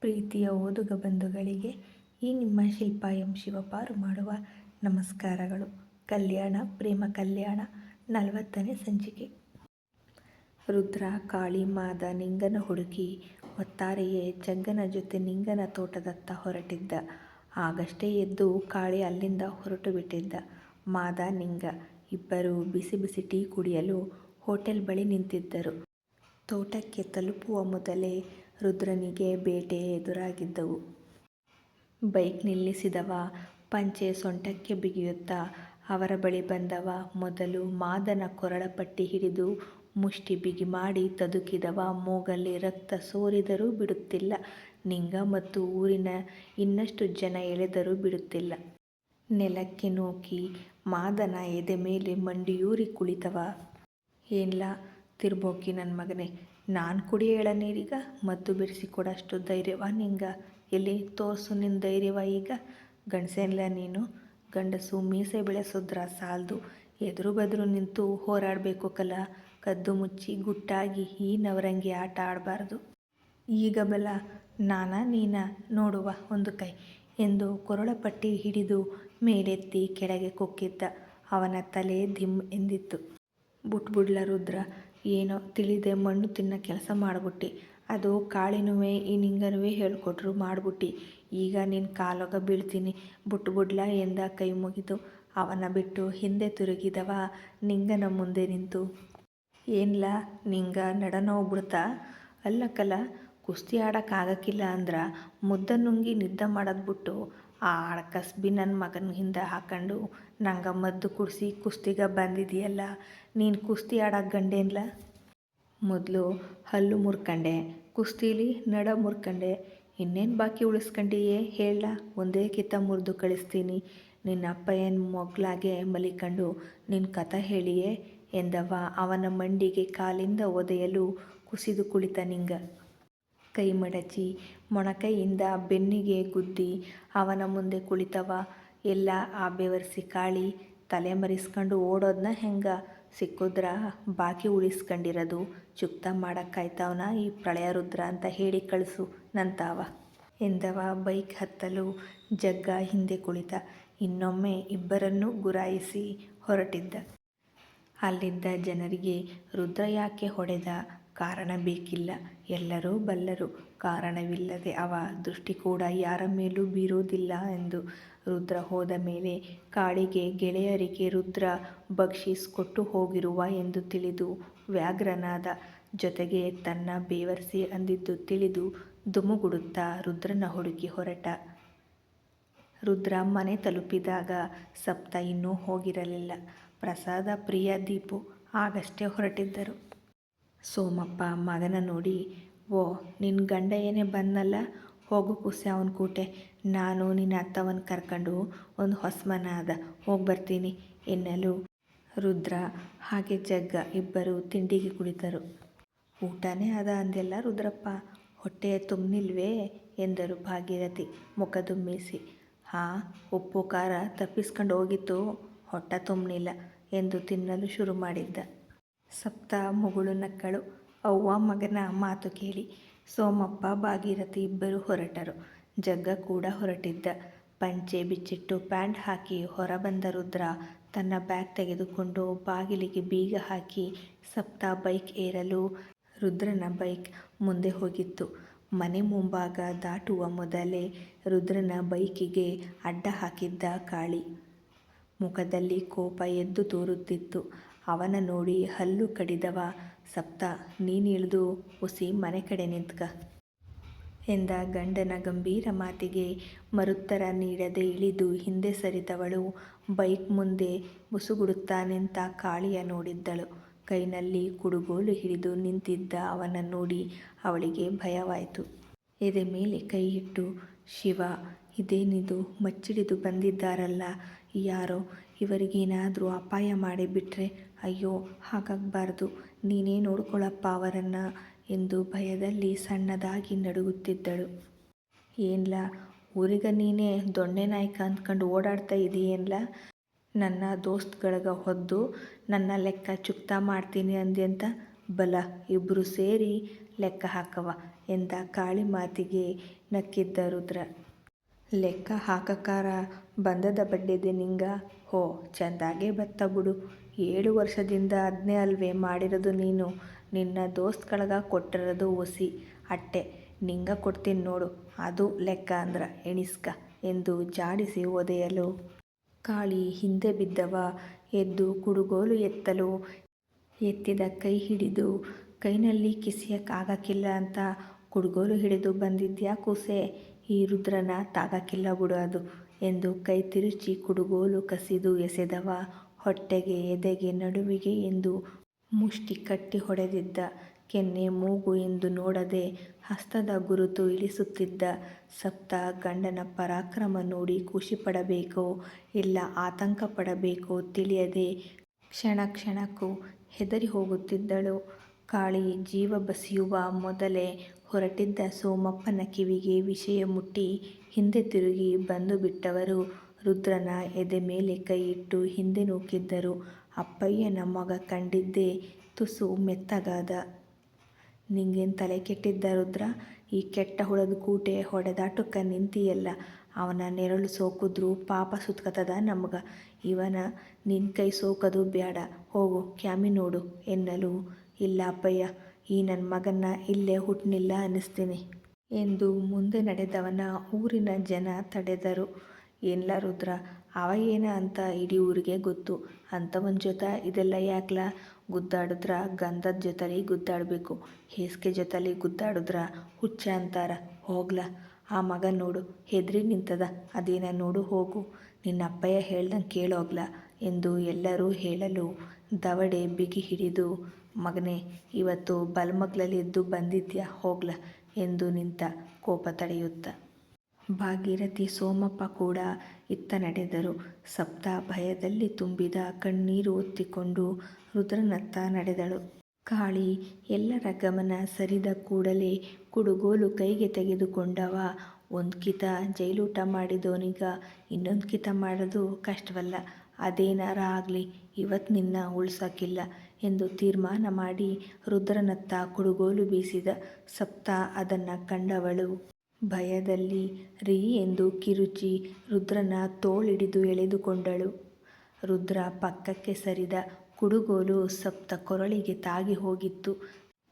ಪ್ರೀತಿಯ ಓದುಗ ಬಂಧುಗಳಿಗೆ ಈ ನಿಮ್ಮ ಶಿಲ್ಪ ಎಂ ಶಿವಪಾರು ಮಾಡುವ ನಮಸ್ಕಾರಗಳು. ಕಲ್ಯಾಣ, ಪ್ರೇಮ ಕಲ್ಯಾಣ, ನಲವತ್ತನೇ ಸಂಚಿಕೆ. ರುದ್ರ, ಕಾಳಿ, ಮಾದ, ನಿಂಗನ ಹುಡುಕಿ, ಒತ್ತಾರೆಯೇ ಜಗ್ಗನ ಜೊತೆ ನಿಂಗನ ತೋಟದತ್ತ ಹೊರಟಿದ್ದ. ಆಗಷ್ಟೇ ಎದ್ದು ಕಾಳಿ ಅಲ್ಲಿಂದ ಹೊರಟು ಬಿಟ್ಟಿದ್ದ. ಮಾದ, ನಿಂಗ ಇಬ್ಬರು ಬಿಸಿ ಬಿಸಿ ಟೀ ಕುಡಿಯಲು ಹೋಟೆಲ್ ಬಳಿ ನಿಂತಿದ್ದರು. ತೋಟಕ್ಕೆ ತಲುಪುವ ಮೊದಲೇ ರುದ್ರನಿಗೆ ಬೇಟೆ ಎದುರಾಗಿದ್ದವು. ಬೈಕ್ ನಿಲ್ಲಿಸಿದವ, ಪಂಚೆ ಸೊಂಟಕ್ಕೆ ಬಿಗಿಯುತ್ತಾ ಅವರ ಬಳಿ ಬಂದವ, ಮೊದಲು ಮಾದನ ಕೊರಳಪಟ್ಟಿ ಹಿಡಿದು ಮುಷ್ಟಿ ಬಿಗಿ ಮಾಡಿ ತದುಕಿದವ, ಮೂಗಲ್ಲಿ ರಕ್ತ ಸೋರಿದರೂ ಬಿಡುತ್ತಿಲ್ಲ. ನಿಂಗ ಮತ್ತು ಊರಿನ ಇನ್ನಷ್ಟು ಜನ ಎಳೆದರೂ ಬಿಡುತ್ತಿಲ್ಲ. ನೆಲಕ್ಕೆ ನೋಕಿ ಮಾದನ ಎದೆ ಮೇಲೆ ಮಂಡಿಯೂರಿ ಕುಳಿತವ. ಏನ್ಲಾ, ತಿರ್ಬೋಕಿ ನನ್ನ ಮಗನೇ ನಾನ್ ಹೇಳ ಎಳನೀರೀಗ, ಮದ್ದು ಬಿಡಿಸಿ ಕೊಡಷ್ಟು ಧೈರ್ಯವಾ ನಿಂಗ? ಎಲ್ಲಿ ತೋರಿಸು ನಿನ್ನ ಧೈರ್ಯವ ಈಗ? ಗಂಡಸೇನಿಲ್ಲ ನೀನು? ಗಂಡಸು ಮೀಸೆ ಬೆಳೆಸೋದ್ರ ಸಾಲದು? ಎದುರು ಬದುರು ನಿಂತು ಹೋರಾಡಬೇಕು ಕಲ. ಕದ್ದು ಮುಚ್ಚಿ ಗುಟ್ಟಾಗಿ ಈ ನವರಂಗಿ ಆಟ ಆಡಬಾರ್ದು. ಈಗ ಬಲ. ನಾನ ನೀನಾ ನೋಡುವ ಒಂದು ಕೈ. ಎಂದು ಕೊರಳಪಟ್ಟಿ ಹಿಡಿದು ಮೇಲೆತ್ತಿ ಕೆಳಗೆ ಕೊಕ್ಕಿದ್ದ. ಅವನ ತಲೆ ಧಿಮ್ ಎಂದಿತ್ತು. ಬುಟ್ಬುಡ್ಲ ರುದ್ರ ಏನೋ ತಿಳಿದೆ ಮಣ್ಣು ತಿನ್ನ ಕೆಲಸ ಮಾಡ್ಬಿಟ್ಟಿ. ಅದು ಕಾಳಿನುವೆ, ಈ ನಿಂಗನುವೆ ಹೇಳ್ಕೊಟ್ರು ಮಾಡ್ಬಿಟ್ಟಿ. ಈಗ ನಿನ್ನ ಕಾಲೊಗ ಬೀಳ್ತೀನಿ. ಬುಟ್ಬುಡ್ಲ ಎಂದ ಕೈ ಮುಗಿದು. ಅವನ ಬಿಟ್ಟು ಹಿಂದೆ ತಿರುಗಿದವ ನಿಂಗನ ಮುಂದೆ ನಿಂತು. ಏನ್ಲ, ನಿಂಗ ನಡನೋ ಬಿಡ್ತಾ? ಅಲ್ಲಕಲ ಕುಸ್ತಿ ಆಡೋಕ್ಕಾಗಕ್ಕಿಲ್ಲ ಅಂದ್ರೆ ಮುದ್ದ ನುಂಗಿ ನಿದ್ದೆ ಮಾಡೋದು ಬಿಟ್ಟು ಆ ಕಸ್ಬಿ ನನ್ನ ಮಗನ ಹಿಂದೆ ಹಾಕೊಂಡು ನಂಗೆ ಮದ್ದು ಕುಡಿಸಿ ಕುಸ್ತಿಗೆ ಬಂದಿದೆಯಲ್ಲ, ನೀನು ಕುಸ್ತಿ ಆಡೋಕೆ ಗಂಡೇನ್ಲ? ಮೊದಲು ಹಲ್ಲು ಮುರ್ಕಂಡೆ, ಕುಸ್ತೀಲಿ ನಡ ಮುರ್ಕಂಡೆ, ಇನ್ನೇನು ಬಾಕಿ ಉಳಿಸ್ಕಂಡಿಯೇ ಹೇಳ ಒಂದೇ ಕಿತ್ತ ಮುರಿದು ಕಳಿಸ್ತೀನಿ, ನಿನ್ನ ಅಪ್ಪ ಏನು ಮೊಗ್ಲಾಗೆ ಮಲಿಕಂಡು ನಿನ್ನ ಕಥೆ ಹೇಳಿಯೇ ಎಂದವ ಅವನ ಮಂಡಿಗೆ ಕಾಲಿಂದ ಒದೆಯಲು ಕುಸಿದು ಕುಳಿತ ನಿಂಗ. ಕೈ ಮಡಚಿ ಮೊಣಕೈಯಿಂದ ಬೆನ್ನಿಗೆ ಗುದ್ದಿ ಅವನ ಮುಂದೆ ಕುಳಿತವ. ಎಲ್ಲ ಆ ಬೆವರಿಸಿ ಕಾಳಿ, ತಲೆ ಮರಿಸ್ಕೊಂಡು ಓಡೋದನ್ನ ಹೆಂಗ? ಸಿಕ್ಕುದ್ರ ಬಾಕಿ ಉಳಿಸ್ಕೊಂಡಿರೋದು. ಚುಕ್ತ ಮಾಡೋಕ್ಕಾಯ್ತವನ ಈ ಪ್ರಳಯ ರುದ್ರ ಅಂತ ಹೇಳಿ ಕಳಿಸು ನಂತಾವ. ಎಂದವ ಬೈಕ್ ಹತ್ತಲು ಜಗ್ಗ ಹಿಂದೆ ಕುಳಿತ. ಇನ್ನೊಮ್ಮೆ ಇಬ್ಬರನ್ನೂ ಗುರಾಯಿಸಿ ಹೊರಟಿದ್ದ. ಅಲ್ಲಿದ್ದ ಜನರಿಗೆ ರುದ್ರ ಯಾಕೆ ಹೊಡೆದ? ಕಾರಣ ಬೇಕಿಲ್ಲ. ಎಲ್ಲರೂ ಬಲ್ಲರು. ಕಾರಣವಿಲ್ಲದೆ ಅವ ದೃಷ್ಟಿ ಕೂಡ ಯಾರ ಮೇಲೂ ಬೀರೋದಿಲ್ಲ ಎಂದು ರುದ್ರ ಹೋದ ಮೇಲೆ ಕಾಳಿಗೆ ಗೆಳೆಯರಿಗೆ ರುದ್ರ ಬಕ್ಷೀಸ್ ಕೊಟ್ಟು ಹೋಗಿರುವ ಎಂದು ತಿಳಿದು ವ್ಯಾಘ್ರನಾದ ಜೊತೆಗೆ ತನ್ನ ಬೇವರ್ಸಿ ಅಂದಿದ್ದು ತಿಳಿದು ದುಮುಗುಡುತ್ತಾ ರುದ್ರನ ಹುಡುಕಿ ಹೊರಟ. ರುದ್ರ ಮನೆ ತಲುಪಿದಾಗ ಸಪ್ತ ಇನ್ನೂ ಹೋಗಿರಲಿಲ್ಲ. ಪ್ರಸಾದ, ಪ್ರಿಯ, ದೀಪು ಆಗಷ್ಟೇ ಹೊರಟಿದ್ದರು. ಸೋಮಪ್ಪ ಮಗನ ನೋಡಿ, ಓ ನಿನ್ನ ಗಂಡ ಏನೇ ಬಂದಲ್ಲ ಹೋಗು ಕುಸೆ ಅವನ ಕೂಟೆ. ನಾನು ನಿನ್ನ ಅತ್ತವನ್ನು ಕರ್ಕೊಂಡು ಒಂದು ಹೊಸಮನ ಅದ, ಹೋಗಿ ಬರ್ತೀನಿ, ಎನ್ನಲು ರುದ್ರ ಹಾಗೆ ಜಗ್ಗ ಇಬ್ಬರು ತಿಂಡಿಗೆ ಕುಳಿತರು ಊಟನೇ ಅದ ಅಂದೆಲ್ಲ ರುದ್ರಪ್ಪ, ಹೊಟ್ಟೆ ತುಂಬನಿಲ್ವೇ? ಎಂದರು ಭಾಗೀರಥಿ ಮುಖ ದುಮ್ಮಿಸಿ. ಹಾಂ, ಉಪ್ಪು, ಖಾರ ತಪ್ಪಿಸ್ಕೊಂಡು ಹೋಗಿತ್ತು, ಹೊಟ್ಟೆ ತುಂಬನಿಲ್ಲ, ಎಂದು ತಿನ್ನಲು ಶುರು ಮಾಡಿದ್ದ. ಸಪ್ತ ಮುಗುಳು ನಕ್ಕಳು. ಅವ್ವ ಮಗನ ಮಾತು ಕೇಳಿ. ಸೋಮಪ್ಪ, ಭಾಗೀರಥಿ ಇಬ್ಬರು ಹೊರಟರು. ಜಗ್ಗ ಕೂಡ ಹೊರಟಿದ್ದ. ಪಂಚೆ ಬಿಚ್ಚಿಟ್ಟು ಪ್ಯಾಂಟ್ ಹಾಕಿ ಹೊರಬಂದ ರುದ್ರ ತನ್ನ ಬ್ಯಾಗ್ ತೆಗೆದುಕೊಂಡು ಬಾಗಿಲಿಗೆ ಬೀಗ ಹಾಕಿ ಸಪ್ತ ಬೈಕ್ ಏರಲು ರುದ್ರನ ಬೈಕ್ ಮುಂದೆ ಹೋಗಿತ್ತು. ಮನೆ ಮುಂಭಾಗ ದಾಟುವ ಮೊದಲೇ ರುದ್ರನ ಬೈಕಿಗೆ ಅಡ್ಡ ಹಾಕಿದ್ದ ಕಾಳಿ. ಮುಖದಲ್ಲಿ ಕೋಪ ಎದ್ದು ತೋರುತ್ತಿತ್ತು. ಅವನ ನೋಡಿ ಹಲ್ಲು ಕಡಿದವ. ಸಪ್ತ, ನೀನು ಇಳಿದು ಉಸಿ ಮನೆ ಕಡೆ ನಿಂತ್ಕ. ಎಂದ ಗಂಡನ ಗಂಭೀರ ಮಾತಿಗೆ ಮರುತ್ತರ ನೀಡದೆ ಇಳಿದು ಹಿಂದೆ ಸರಿದವಳು. ಬೈಕ್ ಮುಂದೆ ಉಸುಗುಡುತ್ತಾ ನಿಂತ ಕಾಳಿಯ ನೋಡಿದ್ದಳು. ಕೈನಲ್ಲಿ ಕುಡುಗೋಲು ಹಿಡಿದು ನಿಂತಿದ್ದ ಅವನ ನೋಡಿ ಅವಳಿಗೆ ಭಯವಾಯಿತು. ಎದೆ ಮೇಲೆ ಕೈ ಇಟ್ಟು, ಶಿವ ಇದೇನಿದು ಮಚ್ಚಿಡಿದು ಬಂದಿದ್ದಾರಲ್ಲ, ಯಾರೋ, ಇವರಿಗೇನಾದರೂ ಅಪಾಯ ಮಾಡಿಬಿಟ್ರೆ ಅಯ್ಯೋ, ಹಾಗಾಗಬಾರ್ದು. ನೀನೇ ನೋಡ್ಕೊಳ್ಳಪ್ಪ ಅವರನ್ನ ಎಂದು ಭಯದಲ್ಲಿ ಸಣ್ಣದಾಗಿ ನಡುಗುತ್ತಿದ್ದಳು. ಏನ್ಲ, ಊರಿಗ ನೀನೇ ದೊಣ್ಣೆ ನಾಯ್ಕ ಅಂದ್ಕೊಂಡು ಓಡಾಡ್ತಾ ಇದೀಯೇನ್ಲ? ನನ್ನ ದೋಸ್ತ್ಗಳಿಗೆ ಹೊದ್ದು ನನ್ನ ಲೆಕ್ಕ ಚುಕ್ತಾ ಮಾಡ್ತೀನಿ ಅಂದೆ ಅಂತ ಬಲ ಇಬ್ಬರು ಸೇರಿ ಲೆಕ್ಕ ಹಾಕವ ಎಂದ ಕಾಳಿ ಮಾತಿಗೆ ನಕ್ಕಿದ್ದ ರುದ್ರ. ಲೆಕ್ಕ ಹಾಕಕಾರ ಬಂದದ ಬಡ್ಡಿದೆ ನಿಂಗ? ಹೋ, ಚಂದಾಗೆ ಬತ್ತ ಬಿಡು. ಏಳು ವರ್ಷದಿಂದ ಅದನ್ನೇ ಅಲ್ವೇ ಮಾಡಿರೋದು ನೀನು. ನಿನ್ನ ದೋಸ್ತ್ಗಳ್ಗ ಕೊಟ್ಟಿರೋದು ಒಸಿ ಅಟ್ಟೆ. ನಿಂಗ ಕೊಡ್ತೀನಿ ನೋಡು. ಅದು ಲೆಕ್ಕ ಅಂದ್ರ ಎಣಿಸ್ಕ ಎಂದು ಜಾಡಿಸಿ ಒದೆಯಲು. ಕಾಳಿ ಹಿಂದೆ ಬಿದ್ದವ, ಎದ್ದು ಕುಡುಗೋಲು ಎತ್ತಲು. ಎತ್ತಿದ ಕೈ ಹಿಡಿದು, ಕೈನಲ್ಲಿ ಕಿಸಿಯಕ್ಕಾಗಕ್ಕಿಲ್ಲ ಅಂತ ಕುಡುಗೋಲು ಹಿಡಿದು ಬಂದಿದ್ಯಾ ಕೂಸೆ? ಈ ರುದ್ರನ ತಾಗಕ್ಕಿಲ್ಲ ಬಿಡು ಅದು ಎಂದು ಕೈ ತಿರುಚಿ ಕುಡುಗೋಲು ಕಸಿದು ಎಸೆದವ ಹೊಟ್ಟೆಗೆ, ಎದೆಗೆ ನಡುವಿಗೆ ಎಂದು ಮುಷ್ಟಿ ಕಟ್ಟಿ ಹೊಡೆದಿದ್ದ, ಕೆನ್ನೆ ಮೂಗು ಎಂದು ನೋಡದೆ ಹಸ್ತದ ಗುರುತು ಇಳಿಸುತ್ತಿದ್ದ, ಸಪ್ತ ಗಂಡನ ಪರಾಕ್ರಮ ನೋಡಿ ಖುಷಿಪಡಬೇಕೋ, ಇಲ್ಲ ಆತಂಕ ಪಡಬೇಕೋ ತಿಳಿಯದೆ ಕ್ಷಣ ಕ್ಷಣಕ್ಕೂ ಹೆದರಿ ಹೋಗುತ್ತಿದ್ದಳು. ಕಾಳಿ ಜೀವ ಬಸಿಯುವ ಮೊದಲೇ ಹೊರಟಿದ್ದ ಸೋಮಪ್ಪನ ಕಿವಿಗೆ ವಿಷಯ ಮುಟ್ಟಿ ಹಿಂದೆ ತಿರುಗಿ ಬಂದು ಬಿಟ್ಟವರು. ರುದ್ರನ ಎದೆ ಮೇಲೆ ಕೈಯಿಟ್ಟು ಹಿಂದೆ ನೂಕಿದ್ದರು. ಅಪ್ಪಯ್ಯನ ಮಗ ಕಂಡಿದ್ದೇ ತುಸು ಮೆತ್ತಗಾದ ನಿಂಗೇನು ತಲೆ ಕೆಟ್ಟಿದ್ದ ರುದ್ರ, ಈ ಕೆಟ್ಟ ಹುಳದ ಕೂಟೆ ಹೊಡೆದಾಟಕ್ಕ ನಿಂತಿಯಲ್ಲ. ಅವನ ನೆರಳು ಸೋಕಿದ್ರು ಪಾಪ ಸುತ್ಕತದ ನಮಗ. ಇವನ ನಿನ್ ಕೈ ಸೋಕದು ಬೇಡ ಹೋಗು, ಕ್ಯಾಮಿ ನೋಡು ಎನ್ನಲು. ಇಲ್ಲ ಅಪ್ಪಯ್ಯ, ಈ ನನ್ನ ಮಗನ್ನ ಇಲ್ಲೇ ಹುಟ್ಟನಿಲ್ಲ ಅನ್ನಿಸ್ತೀನಿ. ಎಂದು ಮುಂದೆ ನಡೆದವನ ಊರಿನ ಜನ ತಡೆದರು. ಏನ್ಲ ರುದ್ರ? ಅವ ಏನ ಅಂತ ಇಡೀ ಊರಿಗೆ ಗೊತ್ತು. ಅಂಥವನ ಜೊತೆ ಇದೆಲ್ಲ ಯಾಕ್ಲ? ಗುದ್ದಾಡಿದ್ರ, ಗಂಧದ ಜೊತೆಲಿ ಗುದ್ದಾಡಬೇಕು. ಹೇಸಿಗೆ ಜೊತೆಲಿ ಗುದ್ದಾಡಿದ್ರ, ಹುಚ್ಚ ಅಂತಾರ. ಹೋಗ್ಲ. ಆ ಮಗ ನೋಡು, ಹೆದ್ರಿ ನಿಂತದ. ಅದೇನ ನೋಡು, ಹೋಗು. ನಿನ್ನ ಅಪ್ಪಯ್ಯ ಹೇಳ್ದಂಗೆ ಕೇಳೋಗ್ಲ ಎಂದು ಎಲ್ಲರೂ ಹೇಳಲು ದವಡೆ ಬಿಗಿ ಹಿಡಿದು, ಮಗನೇ, ಇವತ್ತು ಬಲ್ಮಗ್ಲಲ್ಲಿ ಎದ್ದು ಬಂದಿದ್ಯಾ? ಹೋಗ್ಲ ಎಂದು ನಿಂತ ಕೋಪ ತಡೆಯುತ್ತ. ಭಾಗೀರಥಿ ಸೋಮಪ್ಪ ಕೂಡ ಇತ್ತ ನಡೆದರು. ಸಪ್ತ ಭಯದಲ್ಲಿ ತುಂಬಿದ ಕಣ್ಣೀರು ಒತ್ತಿಕೊಂಡು ರುದ್ರನತ್ತ ನಡೆದಳು. ಕಾಳಿ ಎಲ್ಲರ ಗಮನ ಸರಿದ ಕೂಡಲೇ ಕುಡುಗೋಲು ಕೈಗೆ ತೆಗೆದುಕೊಂಡವ. ಒಂದ್ಕಿತ ಜೈಲೂಟ ಮಾಡಿದೋನಿಗ ಇನ್ನೊಂದ್ಕಿತ ಮಾಡೋದು ಕಷ್ಟವಲ್ಲ. ಅದೇನಾರ ಆಗಲಿ ಇವತ್ತು ನಿನ್ನ ಉಳ್ಸೋಕ್ಕಿಲ್ಲ ಎಂದು ತೀರ್ಮಾನ ಮಾಡಿ ರುದ್ರನತ್ತ ಕುಡುಗೋಲು ಬೀಸಿದ. ಸಪ್ತ ಅದನ್ನು ಕಂಡವಳು. ಭಯದಲ್ಲಿ ರೀ ಎಂದು ಕಿರುಚಿ ರುದ್ರನ ತೋಳಿಡಿದು ಎಳೆದುಕೊಂಡಳು. ರುದ್ರ ಪಕ್ಕಕ್ಕೆ ಸರಿದ ಕುಡುಗೋಲು ಸಪ್ತ ಕೊರಳಿಗೆ ತಾಗಿ ಹೋಗಿತ್ತು.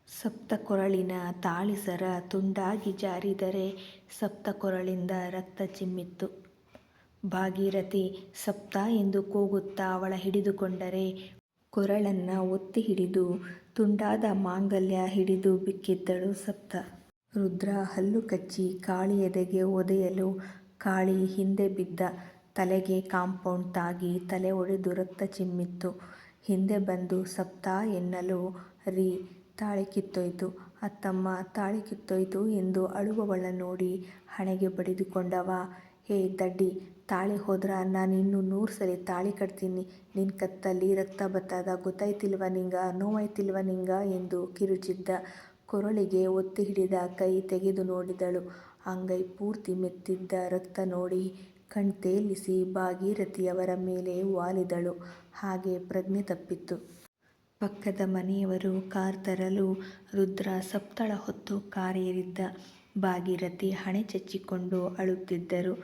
ಸಪ್ತ ಕೊರಳಿನ ತಾಳಿಸರ ತುಂಡಾಗಿ ಜಾರಿದರೆ ಸಪ್ತ ಕೊರಳಿಂದ ರಕ್ತ ಚಿಮ್ಮಿತ್ತು. ಭಾಗೀರಥಿ ಸಪ್ತ ಎಂದು ಕೂಗುತ್ತಾ ಅವಳ ಹಿಡಿದುಕೊಂಡರೆ ಕೊರಳನ್ನು ಒತ್ತಿ ಹಿಡಿದು ತುಂಡಾದ ಮಾಂಗಲ್ಯ ಹಿಡಿದು ಬಿಕ್ಕಿದ್ದಳು ಸಪ್ತ. ರುದ್ರ ಹಲ್ಲು ಕಚ್ಚಿ ಕಾಳಿ ಎದೆಗೆ ಒದೆಯಲು ಕಾಳಿ ಹಿಂದೆ ಬಿದ್ದ ತಲೆಗೆ ಕಾಂಪೌಂಡ್ ತಾಗಿ ತಲೆ ಒಡೆದು ರಕ್ತ ಚಿಮ್ಮಿತ್ತು. ಹಿಂದೆ ಬಂದು ಸಪ್ತ ಎನ್ನಲು, ರೀ, ತಾಳಿ ಕಿತ್ತೋಯ್ತು. ಅತ್ತಮ್ಮ, ತಾಳಿ ಕಿತ್ತೋಯ್ತು ಎಂದು ಅಳುವವಳ ನೋಡಿ ಹಣೆಗೆ ಬಡಿದುಕೊಂಡವ. ಹೇ, ದಡ್ಡಿ, ತಾಳಿ ಹೋದ್ರ ಇನ್ನೂ ನೂರು ಸಲಿ ತಾಳಿ ಕಟ್ತೀನಿ. ನಿನ್ನ ಕತ್ತಲ್ಲಿ ರಕ್ತ ಬತ್ತದ ಗೊತ್ತಾಯ್ತಿಲ್ವ ನಿಂಗ, ನೋವಾಯ್ತಿಲ್ವ ನಿಂಗ ಎಂದು ಕಿರುಚಿದ್ದ. ಕೊರಳಿಗೆ ಒತ್ತಿ ಹಿಡಿದ ಕೈ ತೆಗೆದು ನೋಡಿದಳು. ಅಂಗೈ ಪೂರ್ತಿ ಮೆತ್ತಿದ್ದ ರಕ್ತ ನೋಡಿ ಕಣ್ತೇಲಿಸಿ ಭಾಗೀರಥಿಯವರ ಮೇಲೆ ವಾಲಿದಳು. ಹಾಗೆ ಪ್ರಜ್ಞೆ ತಪ್ಪಿತ್ತು. ಪಕ್ಕದ ಮನೆಯವರು ಕಾರ್ ತರಲು ರುದ್ರ ಸಪ್ತಳ ಹೊತ್ತು ಕಾರೇರಿದ್ದ ಭಾಗೀರಥಿ ಹಣೆ ಚಚ್ಚಿಕೊಂಡು ಅಳುತ್ತಿದ್ದರು.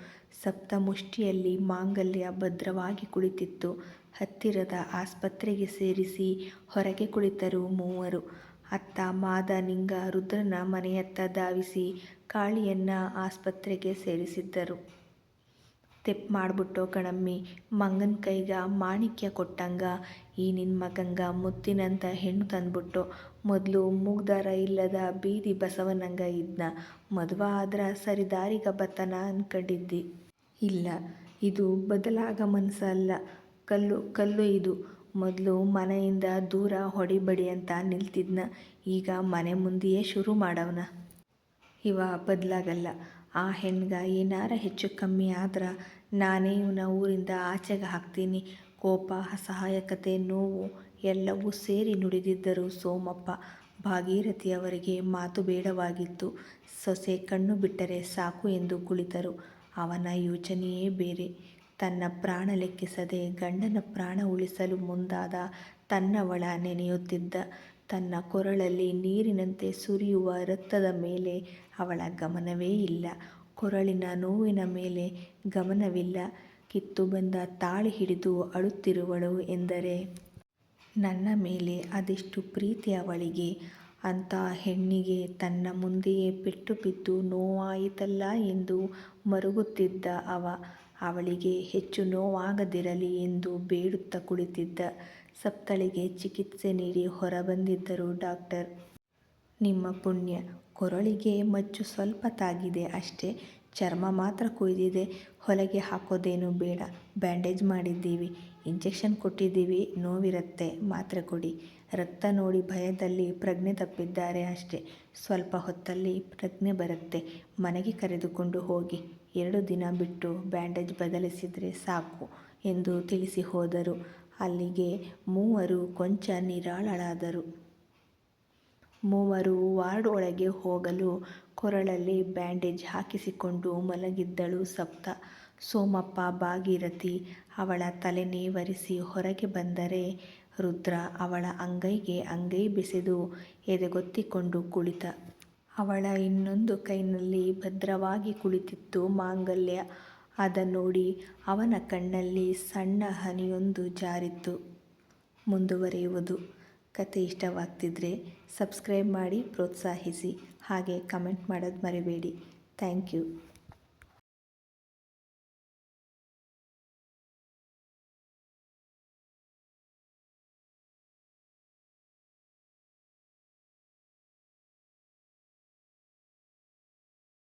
ಸಪ್ತ ಮುಷ್ಟಿಯಲ್ಲಿ ಮಾಂಗಲ್ಯ ಭದ್ರವಾಗಿ ಕುಳಿತಿತ್ತು. ಹತ್ತಿರದ ಆಸ್ಪತ್ರೆಗೆ ಸೇರಿಸಿ ಹೊರಗೆ ಕುಳಿತರು ಮೂವರು. ಅತ್ತ ಮಾದ ನಿಂಗ ರುದ್ರನ ಮನೆಯತ್ತ ಧಾವಿಸಿ ಕಾಳಿಯನ್ನ ಆಸ್ಪತ್ರೆಗೆ ಸೇರಿಸಿದ್ದರು. ತೆಪ್ ಮಾಡಿಬಿಟ್ಟು ಕಣಮ್ಮಿ, ಮಂಗನ ಕೈಗ ಮಾಣಿಕ್ಯ ಕೊಟ್ಟಂಗ, ಈ ನಿನ್ನ ಮಗಂಗ ಮುತ್ತಿನಂತ ಹೆಣ್ಣು ತಂದ್ಬಿಟ್ಟು ಮೊದಲು ಮೂಗ್ದಾರ ಇಲ್ಲದ ಬೀದಿ ಬಸವನಂಗ ಇದ್ನ, ಮದುವೆ ಆದ್ರ ಸರಿದಾರಿಗ ಬತ್ತನ ಅನ್ಕೊಂಡಿದ್ದಿ. ಇಲ್ಲ, ಇದು ಬದಲಾಗ ಮನಸ್ಸಲ್ಲ ಕಲ್ಲು ಕಲ್ಲು ಇದು. ಮೊದಲು ಮನೆಯಿಂದ ದೂರ ಹೊಡಿಬಡಿ ಅಂತ ನಿಲ್ತಿದ್ನ. ಈಗ ಮನೆ ಮುಂದೆಯೇ ಶುರು ಮಾಡವನ. ಇವ ಬದಲಾಗಲ್ಲ. ಆ ಹೆಣ್ಗ ಏನಾರ ಹೆಚ್ಚು ಕಮ್ಮಿ ಆದ್ರೆ ನಾನೇ ಇವನ ಊರಿಂದ ಆಚೆಗೆ ಹಾಕ್ತೀನಿ. ಕೋಪ, ಅಸಹಾಯಕತೆ, ನೋವು ಎಲ್ಲವೂ ಸೇರಿ ನುಡಿದಿದ್ದರು ಸೋಮಪ್ಪ. ಭಾಗೀರಥಿಯವರಿಗೆ ಮಾತು ಬೇಡವಾಗಿತ್ತು. ಸೊಸೆ ಕಣ್ಣು ಬಿಟ್ಟರೆ ಸಾಕು ಎಂದು ಕುಳಿತರು. ಅವನ ಯೋಚನೆಯೇ ಬೇರೆ. ತನ್ನ ಪ್ರಾಣ ಲೆಕ್ಕಿಸದೆ ಗಂಡನ ಪ್ರಾಣ ಉಳಿಸಲು ಮುಂದಾದ ತನ್ನವಳ ನೆನೆಯುತ್ತಿದ್ದ. ತನ್ನ ಕೊರಳಲ್ಲಿ ನೀರಿನಂತೆ ಸುರಿಯುವ ರಕ್ತದ ಮೇಲೆ ಅವಳ ಗಮನವೇ ಇಲ್ಲ. ಕೊರಳಿನ ನೋವಿನ ಮೇಲೆ ಗಮನವಿಲ್ಲ. ಕಿತ್ತು ಬಂದ ತಾಳಿ ಹಿಡಿದು ಅಳುತ್ತಿರುವಳು ಎಂದರೆ, ನನ್ನ ಮೇಲೆ ಅದೆಷ್ಟು ಪ್ರೀತಿ ಅವಳಿಗೆ. ಅಂಥ ಹೆಣ್ಣಿಗೆ ತನ್ನ ಮುಂದೆಯೇ ಪೆಟ್ಟು ಬಿದ್ದು ನೋವಾಯಿತಲ್ಲ ಎಂದು ಮರುಗುತ್ತಿದ್ದ ಅವ. ಅವಳಿಗೆ ಹೆಚ್ಚು ನೋವಾಗದಿರಲಿ ಎಂದು ಬೇಡುತ್ತಾ ಕುಳಿತಿದ್ದ ಸಪ್ತಳಿಗೆ ಚಿಕಿತ್ಸೆ ನೀಡಿ ಹೊರಬಂದಿದ್ದರು ಡಾಕ್ಟರ್. ನಿಮ್ಮ ಪುಣ್ಯ. ಕೊರಳಿಗೆ ಮಚ್ಚು ಸ್ವಲ್ಪ ತಾಗಿದೆ ಅಷ್ಟೇ. ಚರ್ಮ ಮಾತ್ರ ಕುಯ್ದಿದೆ. ಹೊಲಗೆ ಹಾಕೋದೇನು ಬೇಡ. ಬ್ಯಾಂಡೇಜ್ ಮಾಡಿದ್ದೀವಿ. ಇಂಜೆಕ್ಷನ್ ಕೊಟ್ಟಿದ್ದೀವಿ. ನೋವಿರುತ್ತೆ. ಮಾತ್ರೆ ಕೊಡಿ. ರಕ್ತ ನೋಡಿ ಭಯದಲ್ಲಿ ಪ್ರಜ್ಞೆ ತಪ್ಪಿದ್ದಾರೆ ಅಷ್ಟೇ. ಸ್ವಲ್ಪ ಹೊತ್ತಲ್ಲಿ ಪ್ರಜ್ಞೆ ಬರುತ್ತೆ. ಮನೆಗೆ ಕರೆದುಕೊಂಡು ಹೋಗಿ. ಎರಡು ದಿನ ಬಿಟ್ಟು ಬ್ಯಾಂಡೇಜ್ ಬದಲಿಸಿದರೆ ಸಾಕು ಎಂದು ತಿಳಿಸಿ ಹೋದರು. ಅಲ್ಲಿಗೆ ಮೂವರು ಕೊಂಚ ನಿರಾಳಳಾದರು ಮೂವರು ವಾರ್ಡ್ ಒಳಗೆ ಹೋಗಲು ಕೊರಳಲ್ಲಿ ಬ್ಯಾಂಡೇಜ್ ಹಾಕಿಸಿಕೊಂಡು ಮಲಗಿದ್ದಳು ಸಪ್ತ. ಸೋಮಪ್ಪ, ಭಾಗೀರಥಿ ಅವಳ ತಲೆ ನೇವರಿಸಿ ಹೊರಗೆ ಬಂದರೆ ರುದ್ರ ಅವಳ ಅಂಗೈಗೆ ಅಂಗೈ ಬೆಸೆದು ಎದೆಗೊತ್ತಿಕೊಂಡು ಕುಳಿತ. ಅವಳ ಇನ್ನೊಂದು ಕೈನಲ್ಲಿ ಭದ್ರವಾಗಿ ಕುಳಿತಿತ್ತು ಮಾಂಗಲ್ಯ. ಅದನ್ನೋಡಿ ಅವನ ಕಣ್ಣಲ್ಲಿ ಸಣ್ಣ ಹನಿಯೊಂದು ಜಾರಿತ್ತು. ಮುಂದುವರಿಯುವುದು. ಕತೆ ಇಷ್ಟವಾಗ್ತಿದ್ರೆ ಸಬ್ಸ್ಕ್ರೈಬ್ ಮಾಡಿ ಪ್ರೋತ್ಸಾಹಿಸಿ. ಹಾಗೆ ಕಮೆಂಟ್ ಮಾಡೋದು ಮರಿಬೇಡಿ. Thank you.